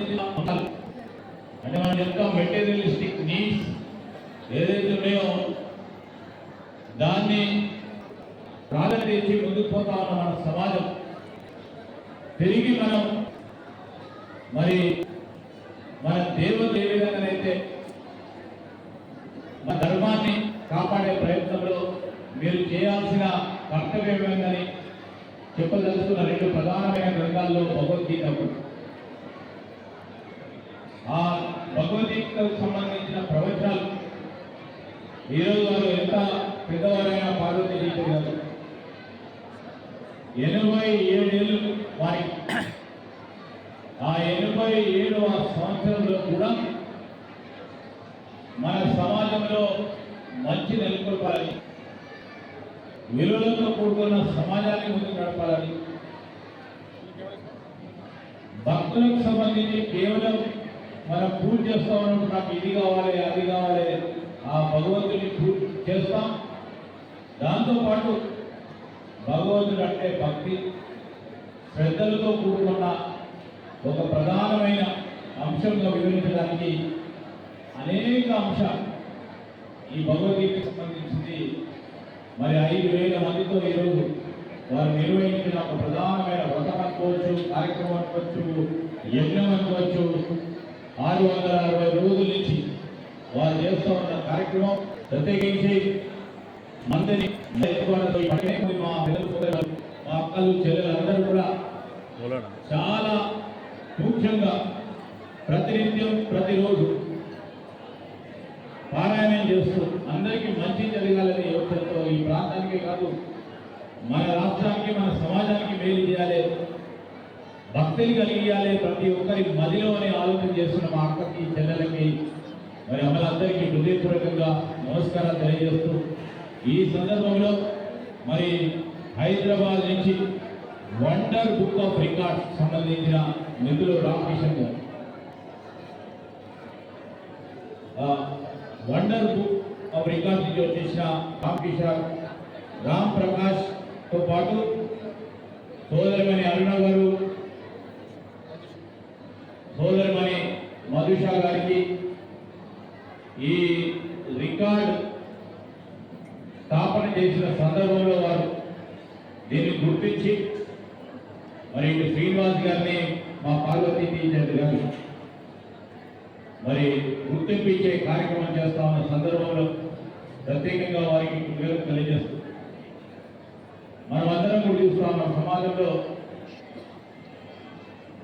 అంటే మన యొక్క మెటీరియలిస్టిక్ నీడ్స్ ఏదైతే ఉన్నాయో దాన్ని ప్రాధాన్యత ముందుకు పోతా ఉన్న మన సమాజం తిరిగి మనం మరి మన దేవుడు ఏ విధంగానైతే మన ధర్మాన్ని కాపాడే ప్రయత్నంలో మీరు చేయాల్సిన కర్తవ్యం ఏందని చెప్పదలుచుకున్న రెండు ప్రధానమైన గ్రంథాల్లో భగవద్గీత ఒకటి. ఆ భగవద్గీతకు సంబంధించిన ప్రవచనాలు. ఈరోజు వారు ఎంత పెద్దవారైన పార్వతీ టీచర్ గారు ఎనభై ఏడేళ్ళు వారి. ఆ ఎనభై ఏడవ సంవత్సరంలో కూడా మన సమాజంలో మంచి నెలకొల్పాలి విలువలతో కూడుకున్న సమాజాన్ని ముందుకు నడపాలని భక్తులకు సంబంధించి కేవలం మనం పూజ చేస్తా ఉన్నప్పుడు నాకు ఇది కావాలి అది కావాలి. ఆ భగవంతుని పూజ చేస్తాం. దాంతోపాటు భగవంతుడు అంటే భక్తి శ్రద్ధలతో కూడుకున్న ఒక ప్రధానమైన అంశంగా వివరించడానికి అనేక అంశాలు ఈ భగవద్గీతకు సంబంధించింది. మరి ఐదు వేల మందితో ఈరోజు వారు నిర్వహించిన ఒక ప్రధానమైన వ్రతం అనుకోవచ్చు కార్యక్రమం అనుకోవచ్చు యజ్ఞం అనుకోవచ్చు ఆరు వందల అరవై రోజుల నుంచి వారు చేస్తూ ఉన్న కార్యక్రమం ప్రత్యేకించి మందిని మా పిల్లలు మా అక్కలు చెల్లెలందరూ కూడా చాలా ముఖ్యంగా ప్రతినిత్యం ప్రతిరోజు పారాయణం చేస్తూ అందరికీ మంచి జరగాలని యోచనతో ఈ ప్రాంతానికి కాదు మన రాష్ట్రానికి మన సమాజానికి మేలు చేయాలి. భక్తిని కలిగియాలి ప్రతి ఒక్కరి మదిలో అని ఆలోచన చేస్తున్న మా అక్కకి చెల్లెలకి మరి అమ్మలందరికీ హృదయపూర్వకంగా నమస్కారాలు తెలియజేస్తూ ఈ సందర్భంలో మరి హైదరాబాద్ నుంచి వండర్ బుక్ ఆఫ్ రికార్డ్స్ సంబంధించిన నిధులు రామకృష్ణ గారు. వండర్ బుక్ ఆఫ్ రికార్డ్స్ నుంచి వచ్చేసిన రామకృష్ణ రామ్ ప్రకాష్తో పాటు సోదరమైన అరుణ గారు సోదరిమణి మధుషా గారికి ఈ రికార్డ్ స్థాపన చేసిన సందర్భంలో వారు దీన్ని గుర్తించి మరి ఇటు శ్రీనివాస్ గారిని మా పార్వతీ టీచర్ గారు మరి గుర్తింపు కార్యక్రమం చేస్తా ఉన్న సందర్భంలో ప్రత్యేకంగా వారికి కృతజ్ఞతలు తెలియజేస్తుంది మనమందరం కూడా చూస్తా ఉన్నాం సమాజంలో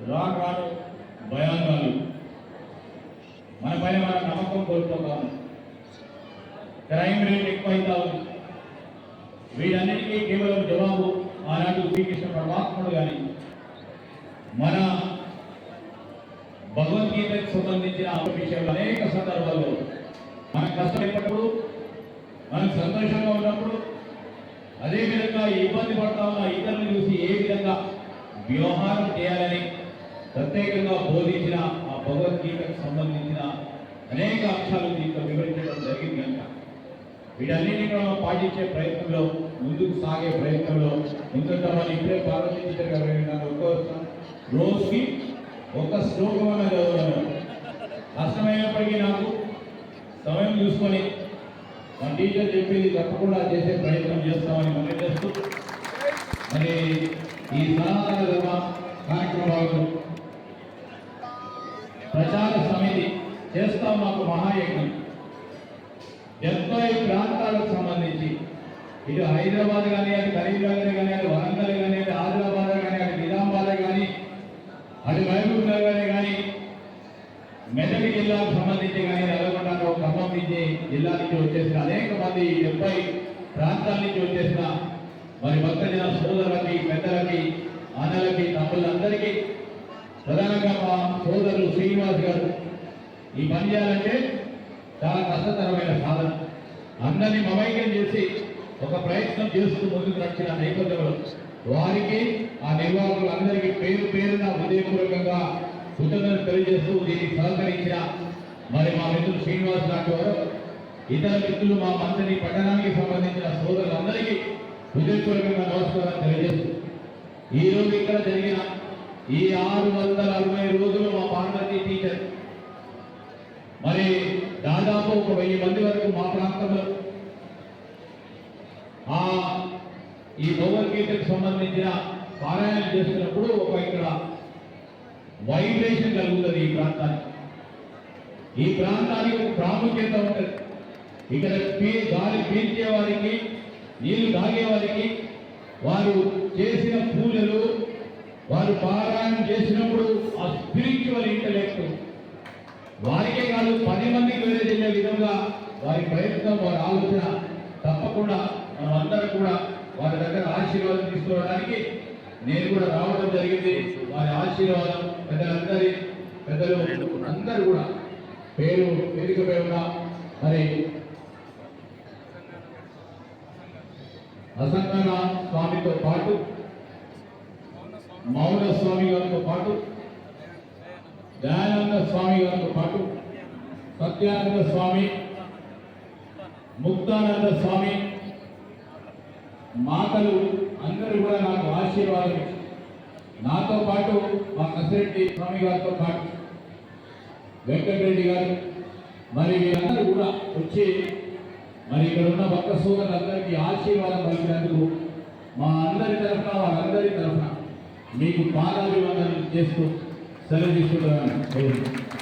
రాను రాను భయాంగాలు మన పైన మన నమ్మకం కోల్పోతాం. క్రైమ్ రేట్ ఎక్కువైతా. ఉంది వీటన్నిటికీ కేవలం జవాబు ఆనాడు శ్రీకృష్ణ పరమాత్ముడు కానీ మన భగవద్గీతకు సంబంధించిన విషయంలో అనేక సందర్భాల్లో మన కష్టమైనప్పుడు మనకు సంతోషంగా ఉన్నప్పుడు అదేవిధంగా ఇబ్బంది పడతా ఉన్న ఇతరులను చూసి ఏ విధంగా వ్యవహారం చేయాలని ప్రత్యేకంగా బోధించిన ఆ భగవద్గీతకు సంబంధించిన అనేక అంశాలు దీంట్లో వివరించడం జరిగింది కనుక వీటన్నిటిని మనం పాటించే ప్రయత్నంలో ముందుకు సాగే ప్రయత్నంలో ఎందుకంటే మనం ఇప్పుడే పార్వతీశ్వర్ ఒక్కో రోజుకి ఒక శ్లోకం అన్న చదవడం కష్టమైనప్పటికీ నాకు సమయం చూసుకొని మన టీచర్ చెప్పింది తప్పకుండా చేసే ప్రయత్నం చేస్తామని మనం చేస్తూ మరి ఈ సనాతన ధర్మ కార్యక్రమాలకు ప్రచార సమితి చేస్తాం మాకు మహాయజ్ఞం. డెబ్బై ప్రాంతాలకు సంబంధించి. ఇటు హైదరాబాద్ కానీ అటు కరీంనగర్ కానీ అటు వరంగల్ కానీ అటు ఆదిలాబాద్ కానీ అటు నిజామాబాద్ కానీ అటు మహబూబ్ నగర్ కానీ మెదక్ జిల్లాకు సంబంధించి కానీ నల్గొండలో ఖమ్మం నుంచి జిల్లా నుంచి వచ్చేసిన అనేక మంది డెబ్బై ప్రాంతాల నుంచి వచ్చేసిన సోదరులు శ్రీనివాస్ గారు ఈ పని చేయాలంటే చాలా కష్టతరమైన సాధన. అందరినీ మమైక్యం చేసి ఒక ప్రయత్నం చేస్తూ ముందుకు నడిచిన నేపథ్యంలో వారికి ఆ నిర్వాహకులందరికీ పేరు పేరున హృదయపూర్వకంగా కృతజ్ఞతలు తెలియజేస్తూ దీనికి సహకరించిన మరి మా మిత్రులు శ్రీనివాస్ లాంటి వారు ఇతర మిత్రులు మా మంత్రిని పట్టణానికి సంబంధించిన సోదరులందరికీ హృదయపూర్వకంగా నమస్కారం తెలియజేస్తూ ఈ రోజు ఇక్కడ జరిగిన ఈ ఆరు వందల అరవై రోజులు మా పార్వతీ దాదాపు ఒక వెయ్యి మంది వరకు మా ప్రాంతంలో. ఆ ఈ భగవద్గీతకు సంబంధించిన పారాయణ చేస్తున్నప్పుడు ఒక ఇక్కడ వైబ్రేషన్ కలుగుతుంది ఈ ప్రాంతానికి. ఈ ప్రాంతానికి ఒక ప్రాముఖ్యత ఉంటుంది. ఇక్కడ పీ గాలి పీల్చే వారికి నీళ్ళు తాగే వారికి వారు చేసిన పూజలు వారు పారాయణం చేసినప్పుడు ఆ స్పిరిచువల్ ఇంటలెక్ట్ వారికే కాదు పది మందికి వెళ్ళే విధంగా వారి ప్రయత్నం వారి ఆలోచన తప్పకుండా మనం అందరం కూడా వారి దగ్గర ఆశీర్వాదం తీసుకోవడానికి నేను కూడా రావడం జరిగింది. వారి ఆశీర్వాదం పెద్దలందరి పెద్దలు అందరూ కూడా పేరు వేదికపై ఉన్న. మరి అసంగన స్వామితో పాటు మౌన స్వామి గారితో పాటు దయానంద స్వామి గారితో పాటు సత్యానంద స్వామి ముక్తానంద స్వామి మాతలు అందరూ కూడా నాకు ఆశీర్వాదం నాతో పాటు మా కసిరెడ్డి స్వామి గారితో పాటు వెంకటరెడ్డి గారు మరి వీరందరూ కూడా వచ్చి మరి ఇక్కడ ఉన్న భక్త సోదరులందరికీ ఆశీర్వాదం పలికినందుకు మా అందరి తరఫున వారందరి తరఫున మీకు పాదాభివందనలు చేస్తూ సెలవు తీసుకుంటున్నాను.